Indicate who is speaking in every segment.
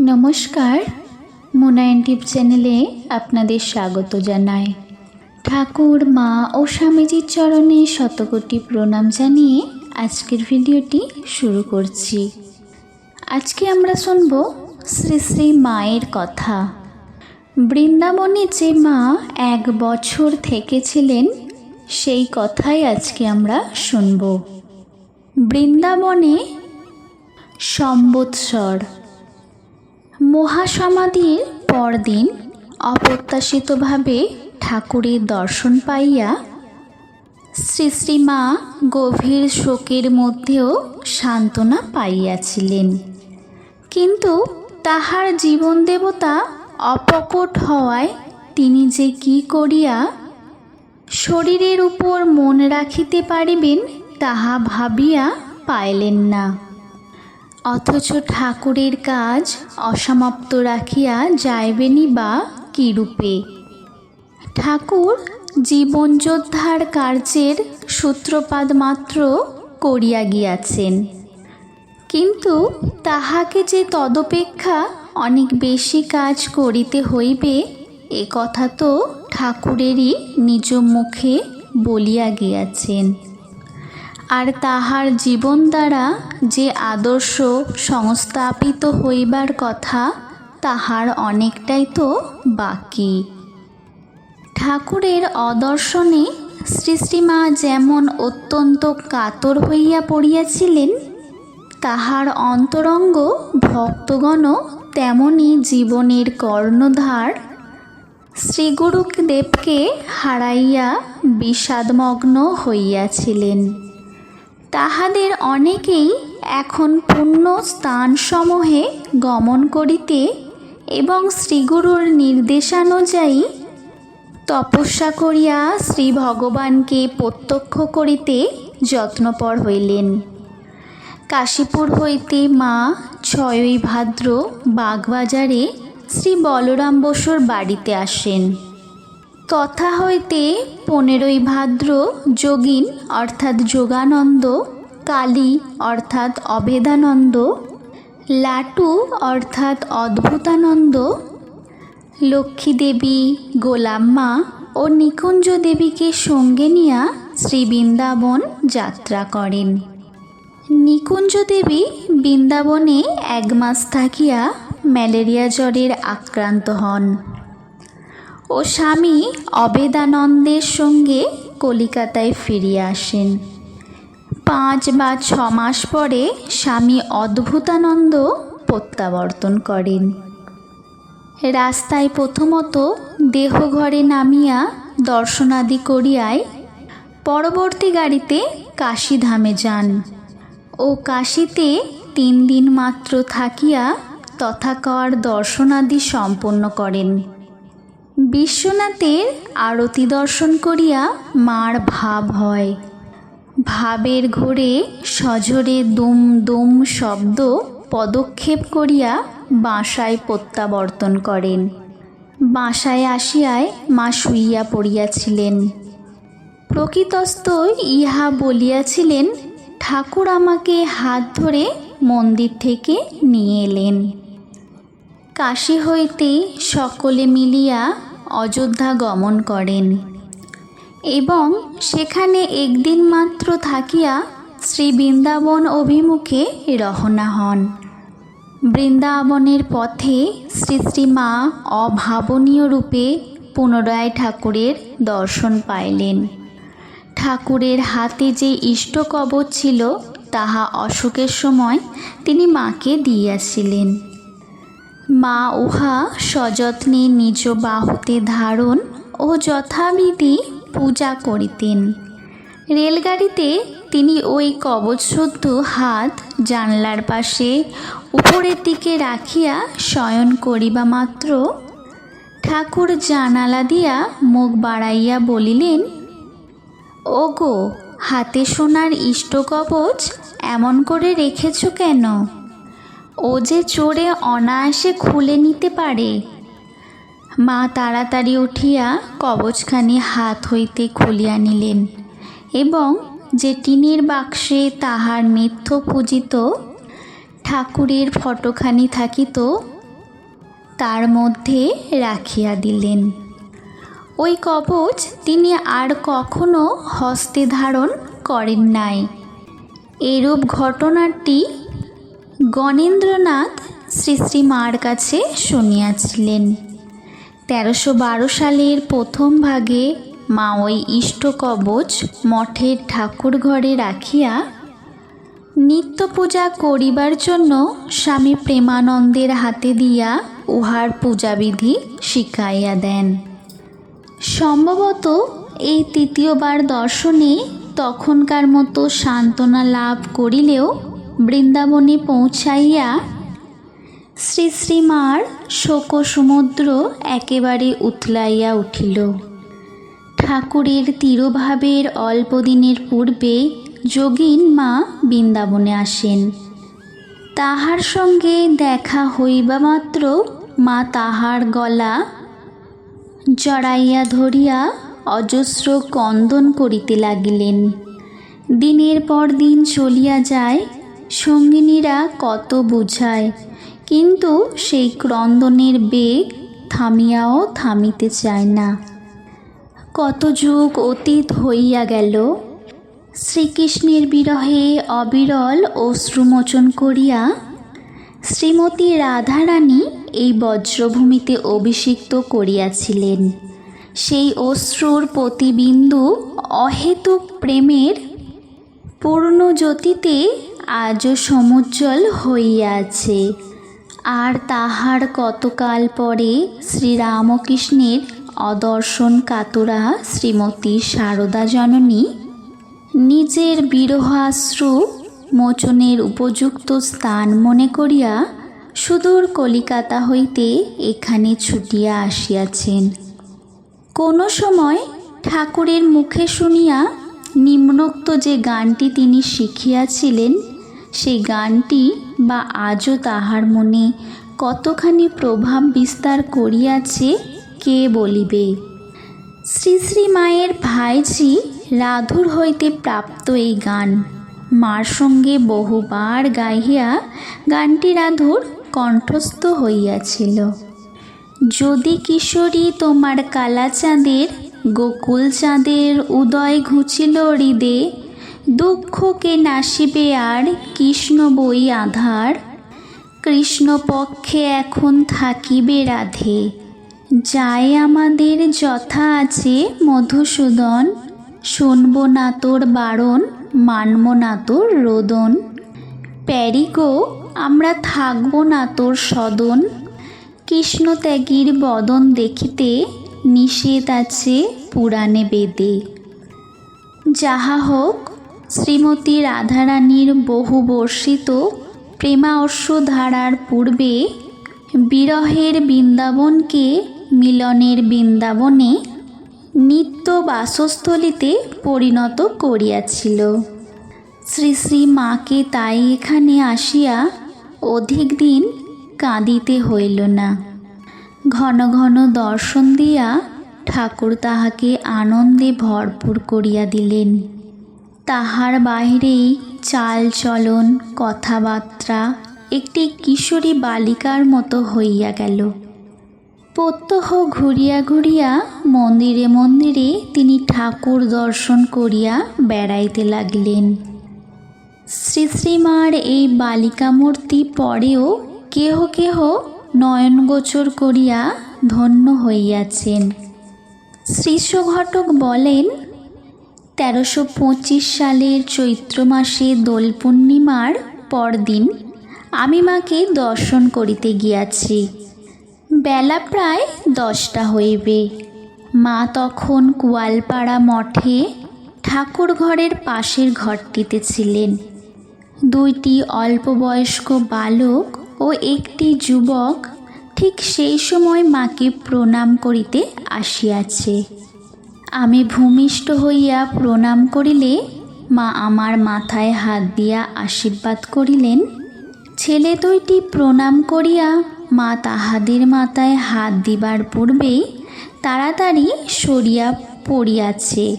Speaker 1: নমস্কার। মোনায়ন টিপ চ্যানেলে আপনাদের স্বাগত জানাই। ঠাকুর, মা ও স্বামীজির চরণে শতকোটি প্রণাম জানিয়ে আজকের ভিডিওটি শুরু করছি। আজকে আমরা শুনব শ্রী শ্রী মায়ের কথা। বৃন্দাবনে যে মা এক বছর থেকেছিলেন, সেই কথাই আজকে আমরা শুনব। বৃন্দাবনে সম্বৎসর। মহাসমাধির পরদিন অপ্রত্যাশিতভাবে ঠাকুরের দর্শন পাইয়া শ্রী শ্রীমা গভীর শোকের মধ্যেও সান্ত্বনা পাইয়াছিলেন। কিন্তু তাহার জীবন দেবতা অপকট হওয়ায় তিনি যে কি করিয়া শরীরের উপর মন রাখিতে পারিবেন, তাহা ভাবিয়া পাইলেন না। অথচ ঠাকুরের কাজ অসমাপ্ত রাখিয়া যাইবেনই বা কীরূপে ঠাকুর জীবনযোদ্ধার কার্যের সূত্রপাত মাত্র করিয়া গিয়াছেন। কিন্তু তাহাকে যে তদপেক্ষা অনেক বেশি কাজ করিতে হইবে, এ কথা তো ঠাকুরেরই নিজ মুখে বলিয়া গিয়াছেন। আর তাহার জীবন দ্বারা যে আদর্শ সংস্থাপিত হইবার কথা, তাহার অনেকটাই তো বাকি। ঠাকুরের অদর্শনে শ্রী শ্রীমা যেমন অত্যন্ত কাতর হইয়া পড়িয়াছিলেন, তাহার অন্তরঙ্গ ভক্তগণও তেমনি জীবনের কর্ণধার। শ্রীগুরুদেবকে হারাইয়া বিষাদমগ্ন হইয়াছিলেন। তাহাদের অনেকেই এখন পুণ্য স্থানসমূহে গমন করিতে এবং শ্রীগুরুর নির্দেশানুযায়ী তপস্যা করিয়া শ্রী ভগবানকে প্রত্যক্ষ করিতে যত্নপর হইলেন। কাশীপুর হইতে মা ছয়ই ভাদ্র বাগবাজারে শ্রী বলরাম বসুর বাড়িতে আসেন। তথা হইতে পনেরোই ভাদ্র যোগিন অর্থাৎ যোগানন্দ, কালী অর্থাৎ অভেদানন্দ লাটু অর্থাৎ অদ্ভুতানন্দ লক্ষ্মী দেবী গোলাম্মা ও নিকুঞ্জ দেবীকে সঙ্গে নিয়া শ্রী বৃন্দাবন যাত্রা করেন। নিকুঞ্জ দেবী বৃন্দাবনে এক মাস থাকিয়া ম্যালেরিয়া জ্বরের আক্রান্ত হন। ও স্বামী অবেদানন্দের সঙ্গে কলিকাতায় ফিরিয়া আসেন। পাঁচ বা ছ মাস পরে স্বামী অদ্ভুতানন্দ প্রত্যাবর্তন করেন। রাস্তায় প্রথমত দেহঘরে নামিয়া দর্শনাদি করিয়ায় পরবর্তী গাড়িতে কাশীধামে যান ও কাশীতে তিন দিন মাত্র থাকিয়া তথাকর দর্শনাদি সম্পন্ন করেন। বিশ্বনাথের আরতি দর্শন করিয়া মার ভাব হয়। ভাবের ঘোরে সজোরে দুম দুম শব্দ পদক্ষেপ করিয়া বাসায় প্রত্যাবর্তন করেন। বাসায় আসিয়ায় মা শুইয়া পড়িয়াছিলেন। প্রকৃতস্থ ইহা বলিয়াছিলেন, ঠাকুর আমাকে হাত ধরে মন্দির থেকে নিয়ে এলেন। কাশী হইতে সকলে মিলিয়া অযোধ্যা গমন করেন। এবং সেখানে একদিন মাত্র থাকিয়া শ্রী বৃন্দাবন অভিমুখে রহনা হন। বৃন্দাবনের পথে শ্রী শ্রীমা অভাবনীয় রূপে পুনরায় ঠাকুরের দর্শন পাইলেন। ঠাকুরের হাতে যে ইষ্টকবচ ছিল, তাহা অসুখের সময় তিনি মাকে দিয়াছিলেন। মা উহা সযত্নে নিজ বাহুতে ধারণ ও যথাবিধি পূজা করিতেন। রেলগাড়িতে তিনি ওই কবচশুদ্ধ হাত জানলার পাশে উপরের দিকে রাখিয়া শয়ন করিবা মাত্র ঠাকুর জানালা দিয়া মুখ বাড়াইয়া বলিলেন, ওগো, হাতে সোনার ইষ্টকবচ এমন করে রেখেছ কেন? ও যে চোরে অনায়াসে খুলে নিতে পারে। মা তাড়াতাড়ি উঠিয়া কবচখানি হাত হইতে খুলিয়া নিলেন এবং যে টিনের বাক্সে তাহার মিথ্য পূজিত ঠাকুরের ফটোখানি থাকিত, তার মধ্যে রাখিয়া দিলেন। ওই কবচ তিনি আর কখনো হস্তে ধারণ করেন নাই। এরূপ ঘটনাটি গণেন্দ্রনাথ শ্রী শ্রী মার কাছে শুনিয়াছিলেন। তেরোশো বারো সালের প্রথম ভাগে মা ওই ইষ্ট কবচ মঠের ঠাকুর ঘরে রাখিয়া নিত্য পূজা করিবার জন্য স্বামী প্রেমানন্দের হাতে দিয়া উহার পূজাবিধি শিখাইয়া দেন। সম্ভবত এই তৃতীয়বার দর্শনে তখনকার মতো সান্ত্বনা লাভ করিলেও বৃন্দাবনে পৌঁছাইয়া শ্রী শ্রীমার শোক সমুদ্র একেবারে উথলাইয়া উঠিল। ঠাকুরের তিরোভাবের অল্প দিনের পূর্বে যোগিন মা বৃন্দাবনে আসেন। তাহার সঙ্গে দেখা হইবা মাত্র মা তাহার গলা জড়াইয়া ধরিয়া অজস্র কন্দন করিতে লাগিলেন। দিনের পর দিন চলিয়া যায় সঙ্গিনীরা কত বুঝায়, কিন্তু সেই ক্রন্দনের বেগ থামিয়াও থামিতে চায় না। কত যুগ অতীত হইয়া গেল, শ্রীকৃষ্ণের বিরহে অবিরল অশ্রুমোচন করিয়া শ্রীমতী রাধারানী এই বজ্রভূমিতে অভিষিক্ত করিয়াছিলেন। সেই অশ্রুর প্রতিবিন্দু অহেতুক প্রেমের পূর্ণ জ্যোতিতে আজও সমুজ্জ্বল হইয়া আছে আর তাহার কতকাল পরে শ্রীরামকৃষ্ণের অদর্শন কাতরা শ্রীমতী সারদা জননী নিজের বিরহাশ্রু মোচনের উপযুক্ত স্থান মনে করিয়া সুদূর কলিকাতা হইতে এখানে ছুটিয়া আসিয়াছেন। কোনো সময় ঠাকুরের মুখে শুনিয়া নিম্নোক্ত যে গানটি তিনি শিখিয়াছিলেন সেই গানটি বা আজও তাহার মনে কতখানি প্রভাব বিস্তার করিয়াছে কে বলিবে? শ্রী শ্রী মায়ের ভাইঝি রাধুর হইতে প্রাপ্ত এই গান। মার সঙ্গে বহুবার গাইয়া গানটি রাধুর কণ্ঠস্থ হইয়াছিল। যদি কিশোরী তোমার কালা চাঁদের গোকুল চাঁদের উদয় ঘুচিল হৃদে দুঃখকে নাসিবে আর কৃষ্ণ বই আধার। কৃষ্ণপক্ষে এখন থাকিবে রাধে। যায় আমাদের যথা আছে মধুসূদন। শুনব না তোর বারণ, মানব না তোর রোদন। প্যারিগো, আমরা থাকব না তোর সদন। কৃষ্ণত্যাগীর বদন দেখিতে নিষেধ আছে পুরাণে বেদে। যাহা হোক শ্রীমতী রাধারানীর বহু বর্ষিত প্রেমাঅশ্ব ধারার পূর্বে বিরহের বৃন্দাবনকে মিলনের বৃন্দাবনে নিত্য বাসস্থলিতে পরিণত করিয়াছিল। শ্রী শ্রী মাকে তাই এখানে আসিয়া অধিক দিন কাঁদিতে হইল না। ঘন ঘন দর্শন দিয়া ঠাকুর তাহাকে আনন্দে ভরপুর করিয়া দিলেন। তাহার বাহিরেই চাল চলন, কথাবার্তা একটি কিশোরী বালিকার মতো হইয়া গেল। প্রত্যহ ঘুরিয়া ঘুরিয়া মন্দিরে মন্দিরে তিনি ঠাকুর দর্শন করিয়া বেড়াইতে লাগলেন। শ্রী শ্রীমার এই বালিকা মূর্তি পরেও কেহ কেহ নয়নগোচর করিয়া ধন্য হইয়াছেন। শ্রীশ ঘটক বলেন তেরোশো পঁচিশ সালের চৈত্র মাসে দোল পূর্ণিমার পরদিন আমি মাকে দর্শন করিতে গিয়াছি। বেলা প্রায় দশটা হইবে। মা তখন কুয়ালপাড়া মঠে ঠাকুর ঘরের পাশের ঘরটিতে ছিলেন। দুইটি অল্প বয়স্ক বালক ও একটি যুবক ঠিক সেই সময় মাকে প্রণাম করিতে আসিয়াছে। আমি ভূমিষ্ঠ হইয়া প্রণাম করিলে মা আমার মাথায় হাত দিয়া আশীর্বাদ করিলেন। ছেলে দুইটি প্রণাম করিয়া মা তাহাদের মাথায় হাত দিবার পূর্বেই তাড়াতাড়ি সরিয়া পড়িয়াছে।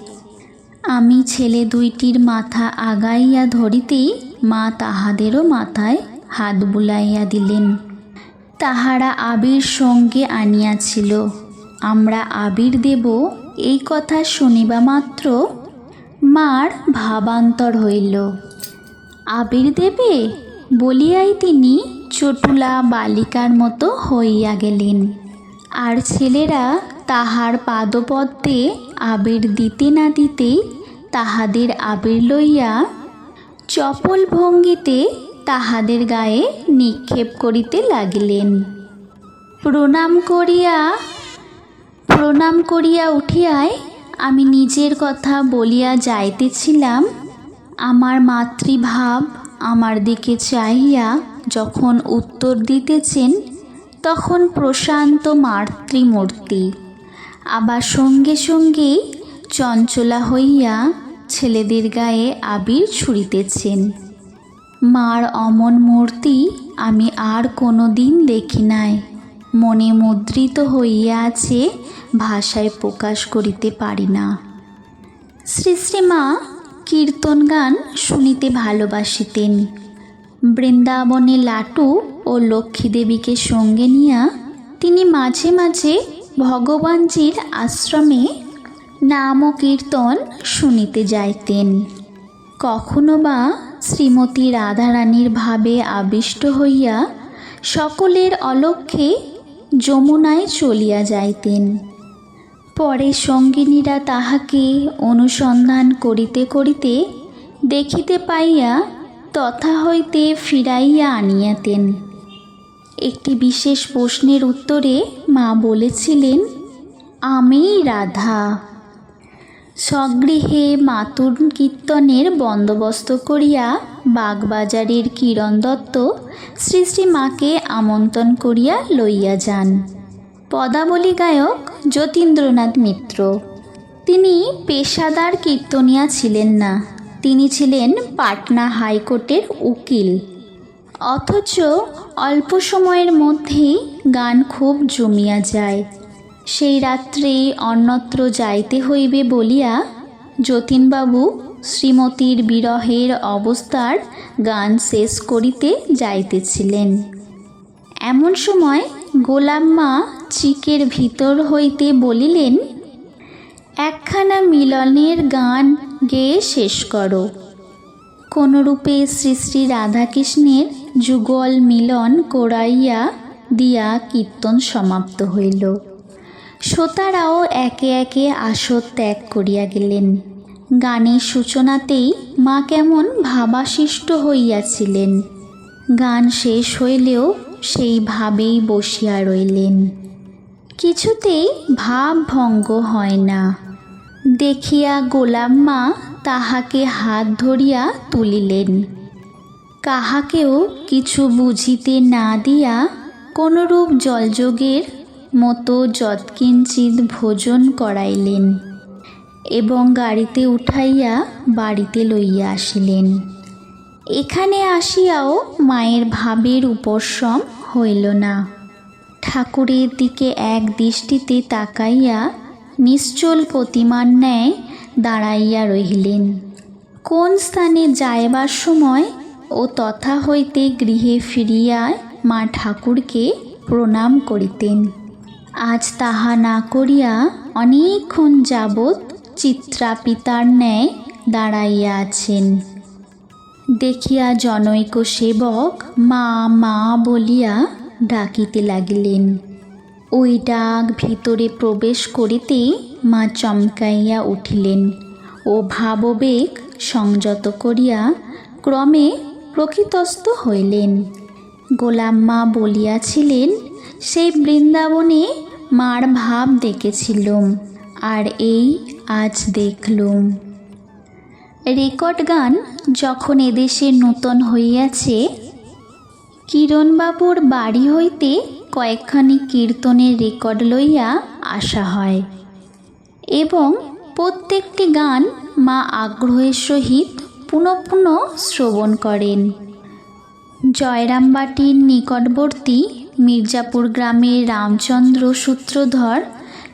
Speaker 1: আমি ছেলে দুইটির মাথা আগাইয়া ধরিতেই মা তাহাদেরও মাথায় হাত বুলাইয়া দিলেন। তাহারা আবির সঙ্গে আনিয়াছিল। আমরা আবির দেব এই কথা শুনিবা মাত্র মার ভাবান্তর হইল। আবির দেবে, বলিয়াই তিনি চটুলা বালিকার মতো হইয়া গেলেন। আর ছেলেরা তাহার পাদপদ্মে আবির দিতে না দিতেই তাহাদের আবির লইয়া চপল ভঙ্গিতে তাহাদের গায়ে নিক্ষেপ করিতে লাগিলেন। প্রণাম করিয়া প্রণাম করিয়া উঠিয়াই আমি নিজের কথা বলিয়া যাইতেছিলাম। আমার মাতৃভাব আমার দিকে চাহিয়া যখন উত্তর দিতেছেন, তখন প্রশান্ত মাতৃমূর্তি। আবার সঙ্গে সঙ্গেই চঞ্চলা হইয়া ছেলেদের গায়ে আবির ছুঁড়িতেছেন। মার অমন মূর্তি আমি আর কোনো দিন দেখি নাই। মনে মুদ্রিত হইয়া আছে, ভাষায় প্রকাশ করিতে পারি না। শ্রী শ্রীমা কীর্তন গান শুনিতে ভালোবাসিতেন। বৃন্দাবনে লাটু ও লক্ষ্মী দেবীকে সঙ্গে নিয়া তিনি মাঝে মাঝে ভগবানজির আশ্রমে নাম ও কীর্তন শুনিতে যাইতেন। কখনো বা শ্রীমতী রাধারানীর ভাবে আবিষ্ট হইয়া সকলের অলক্ষ্যে যমুনায় চলিয়া যাইতেন। পরে সঙ্গিনীরা তাহাকে অনুসন্ধান করিতে করিতে দেখিতে পাইয়া তথা হইতে ফিরাইয়া আনিয়াতেন। একটি বিশেষ প্রশ্নের উত্তরে মা বলেছিলেন, আমি রাধা। স্বগৃহে মাতুর কীর্তনের বন্দোবস্ত করিয়া বাগবাজারের কিরণ দত্ত শ্রী শ্রী মাকে আমন্ত্রণ করিয়া লইয়া যান। পদাবলী গায়ক যতীন্দ্রনাথ মিত্র। তিনি পেশাদার কীর্তনিয়া ছিলেন না, তিনি ছিলেন পাটনা হাইকোর্টের উকিল। অথচ অল্প সময়ের মধ্যেই গান খুব জমিয়া যায়। সেই রাত্রে অন্যত্র যাইতে হইবে বলিয়া যতীনবাবু শ্রীমতীর বিরহের অবস্থার গান শেষ করিতে যাইতেছিলেন। এমন সময় গোলাম্মা চিকের ভিতর হইতে বলিলেন, একখানা মিলনের গান গেয়ে শেষ করো। কোনরূপে শ্রী শ্রী রাধাকৃষ্ণের যুগল মিলন করাইয়া দিয়া কীর্তন সমাপ্ত হইল। শ্রোতারাও একে একে আসর ত্যাগ করিয়া গেলেন। গানের সূচনাতেই মা কেমন ভাবাশিষ্ট হইয়াছিলেন। গান শেষ হইলেও সেই ভাবেই বসিয়া রইলেন। কিছুতেই ভাব ভঙ্গ হয় না। দেখিয়া গোলাম মা তাহাকে হাত ধরিয়া তুলিলেন। কাহাকেও কিছু বুঝিতে না দিয়া কোনরূপ জলযোগের মতো যৎকিঞ্চিত ভোজন করাইলেন। এবং গাড়িতে উঠাইয়া বাড়িতে লইয়া আসিলেন। এখানে আসিয়াও মায়ের ভাবের উপশম হইল না। ঠাকুরের দিকে এক দৃষ্টিতে তাকাইয়া নিশ্চল প্রতিমার ন্যায় দাঁড়াইয়া রহিলেন। কোন স্থানে যাইবার সময় ও তথা হইতে গৃহে ফিরিয়া মা ঠাকুরকে প্রণাম করিতেন। আজ তাহা না করিয়া অনেকক্ষণ যাবৎ চিত্রা পিতার ন্যায় দাঁড়াইয়া আছেন। দেখিয়া জনৈক সেবক মা মা বলিয়া ডাকিতে লাগিলেন। ওই ডাক ভিতরে প্রবেশ করিতে মা চমকাইয়া উঠিলেন ও ভাববেগ সংযত করিয়া ক্রমে প্রকৃতস্থ হইলেন। গোলাম মা বলিয়াছিলেন, সেই বৃন্দাবনে মার ভাব দেখেছিলুম, আর এই আজ দেখলুম। রেকর্ড গান যখন এদেশে নূতন হইয়াছে, কিরণবাবুর বাড়ি হইতে কয়েকখানি কীর্তনের রেকর্ড লইয়া আসা হয় এবং প্রত্যেকটি গান মা আগ্রহের সহিত পুনঃ পুনঃ শ্রবণ করেন। জয়রামবাটির নিকটবর্তী মির্জাপুর গ্রামের রামচন্দ্র সূত্রধর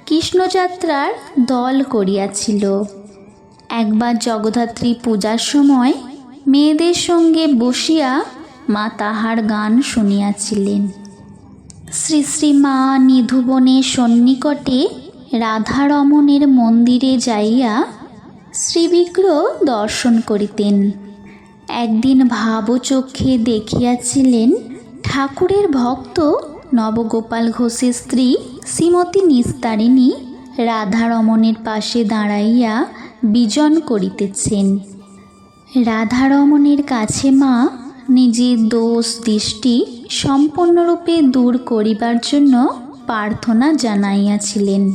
Speaker 1: কৃষ্ণযাত্রার দল করিয়াছিল। একবার জগদ্ধাত্রী পূজার সময় মেয়েদের সঙ্গে বসিয়া মা তাহার গান শুনিয়াছিলেন। শ্রী শ্রী মা নিধুবনে সন্নিকটে রাধারমণের মন্দিরে যাইয়া শ্রীবিগ্রহ দর্শন করিতেন। একদিন ভাবচক্ষে দেখিয়াছিলেন ঠাকুরের ভক্ত নবগোপাল ঘোষের স্ত্রী শ্রীমতী নিস্তারিণী রাধারমণের পাশে দাঁড়াইয়া বিজন করিতেছেন। রাধারমণের কাছে মা নিজের দোষ দৃষ্টি সম্পূর্ণরূপে দূর করিবার জন্য প্রার্থনা জানাইয়াছিলেন।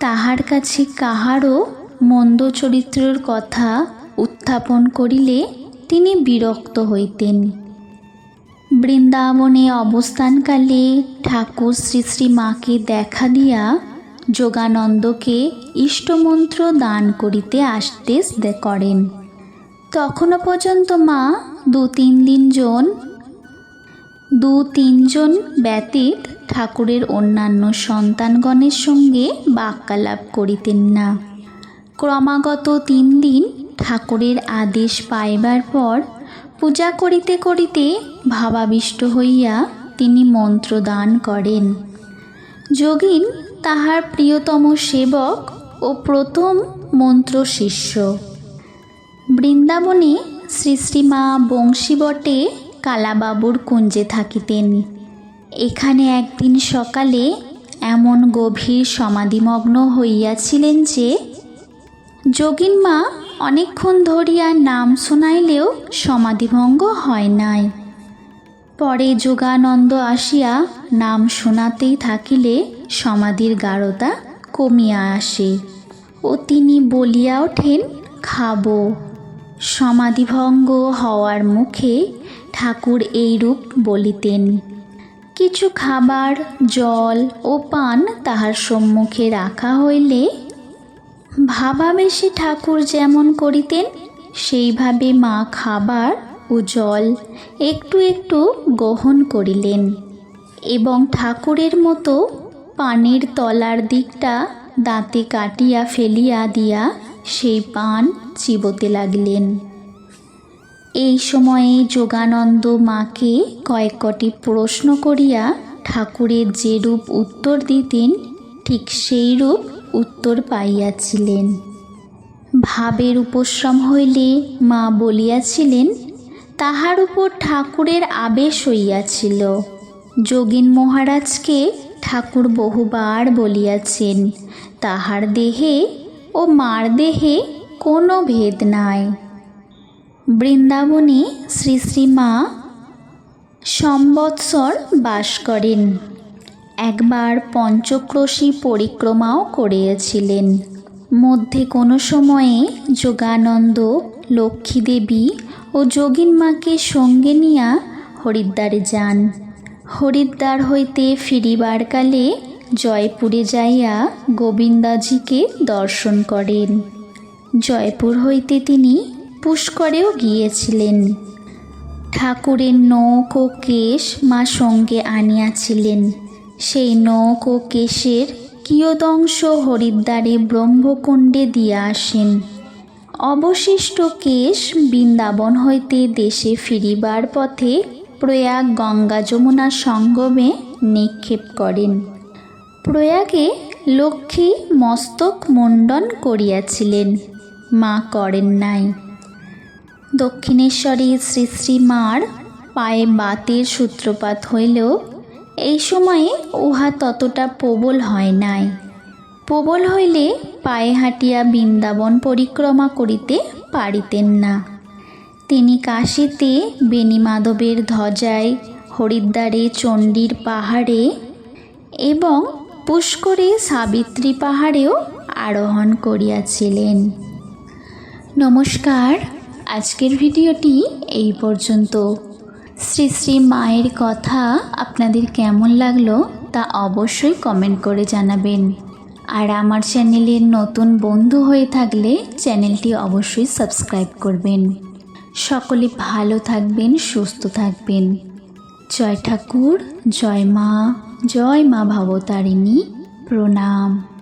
Speaker 1: তাহার কাছে কাহারও মন্দ চরিত্রের কথা উত্থাপন করিলে তিনি বিরক্ত হইতেন। বৃন্দাবনে অবস্থানকালে ঠাকুর শ্রী শ্রী মাকে দেখা দিয়া যোগানন্দকে ইষ্টমন্ত্র দান করিতে আসতে করেন। তখনও পর্যন্ত মা দু তিন দিন জন, দু তিনজন ব্যতীত ঠাকুরের অন্যান্য সন্তানগণের সঙ্গে বাক্যালাপ করিতেন না। ক্রমাগত তিন দিন ঠাকুরের আদেশ পাইবার পর পূজা করিতে করিতে ভাবাবিষ্ট হইয়া তিনি মন্ত্র দান করেন। যোগিন তাহার প্রিয়তম সেবক ও প্রথম মন্ত্র শিষ্য। বৃন্দাবনে শ্রী শ্রীমা বংশীবটে কালাবাবুর কুঞ্জে থাকিতেন। এখানে একদিন সকালে এমন গভীর সমাধিমগ্ন হইয়াছিলেন যে, যোগিন মা অনেকক্ষণ ধরিয়া নাম শোনাইলেও সমাধিভঙ্গ হয় নাই। পরে যোগানন্দ আসিয়া নাম শোনাতেই থাকিলে সমাধির গাঢ়তা কমিয়া আসে ও তিনি বলিয়া ওঠেন, খাব। সমাধিভঙ্গ হওয়ার মুখে ঠাকুর এইরূপ বলিতেন। কিছু খাবার, জল ও পান তাহার সম্মুখে রাখা হইলে ভাবাবেশে ঠাকুর যেমন করিতেন, সেইভাবে মা খাবার ও জল একটু একটু গ্রহণ করিলেন এবং ঠাকুরের মতো পানের তলার দিকটা দাঁতে কাটিয়া ফেলিয়া দিয়া সেই পান চিবোতে লাগলেন। এই সময়ে যোগানন্দ মাকে কয়েকটি প্রশ্ন করিয়া ঠাকুরের যেরূপ উত্তর দিতেন, ঠিক সেই রূপ উত্তর পাইয়াছিলেন। ভাবের উপশ্রম হইলে মা বলিয়াছিলেন, তাহার উপর ঠাকুরের আবেশ হইয়াছিল। যোগিন মহারাজকে ঠাকুর বহুবার বলিয়াছেন, তাহার দেহে ও মার দেহে কোনো ভেদ নাই। বৃন্দাবনে শ্রী শ্রী মা সম্বৎসর বাস করেন। একবার পঞ্চক্রোশী পরিক্রমাও করিয়াছিলেন। মধ্যে কোনো সময়ে যোগানন্দ, লক্ষ্মীদেবী ও যোগিন মাকে সঙ্গে নিয়া হরিদ্বারে যান। হরিদ্বার হইতে ফিরিবার কালে জয়পুরে যাইয়া গোবিন্দাজিকে দর্শন করেন। জয়পুর হইতে তিনি পুষ্করেও গিয়েছিলেন। ঠাকুরের নৌক ও কেশ মা সঙ্গে আনিয়াছিলেন। সেই নৌক ও কেশের কিয়দংশ হরিদ্বারে ব্রহ্মকুণ্ডে দিয়া আসেন। অবশিষ্ট কেশ বৃন্দাবন হইতে দেশে ফিরিবার পথে প্রয়াগ গঙ্গা যমুনা সঙ্গমে নিক্ষেপ করেন। প্রয়াগে লক্ষ্মী মস্তক মুণ্ডন করিয়াছিলেন, মা করেন নাই। দক্ষিণেশ্বরী শ্রী শ্রী মার পায়ে বাতের সূত্রপাত হইলেও এই সময়ে উহা ততটা প্রবল হয় নাই। প্রবল হইলে পায়ে হাঁটিয়া বৃন্দাবন পরিক্রমা করিতে পারিতেন না। তিনি কাশীতে বেণীমাধবের ধ্বজায়, হরিদ্বারে চণ্ডীর পাহাড়ে এবং পুষ্করে সাবিত্রী পাহাড়েও আরোহণ করিয়াছিলেন। নমস্কার, আজকের ভিডিওটি এই পর্যন্ত। শ্রী শ্রী মায়ের কথা আপনাদের কেমন লাগল তা অবশ্যই কমেন্ট করে জানাবেন। আর আমার চ্যানেলের নতুন বন্ধু হয়ে থাকলে চ্যানেলটি অবশ্যই সাবস্ক্রাইব করবেন। সকলে ভালো থাকবেন, সুস্থ থাকবেন। জয় ঠাকুর, জয় মা জয় মা ভবতারিণী। প্রণাম।